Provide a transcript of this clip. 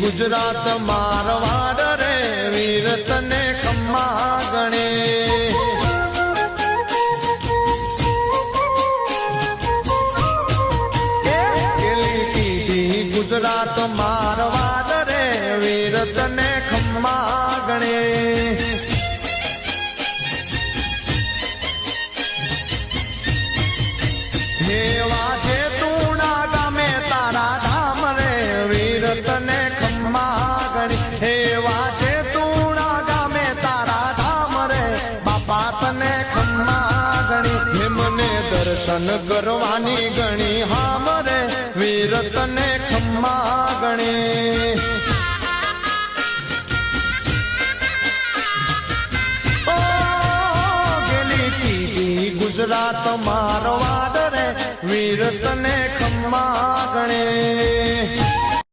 ગુજરાત મારવાડ રે વીર તને ખમ્મા ગણે. ગુજરાત મારવાડ રે વીર તને ખમ્મા ગણે. દર્શન કરવાની ગણી. હામરે વીર તને ખમ્મા ગણી ગુજરાત મારવાડ રે. વીર તને ખમ્મા ગણે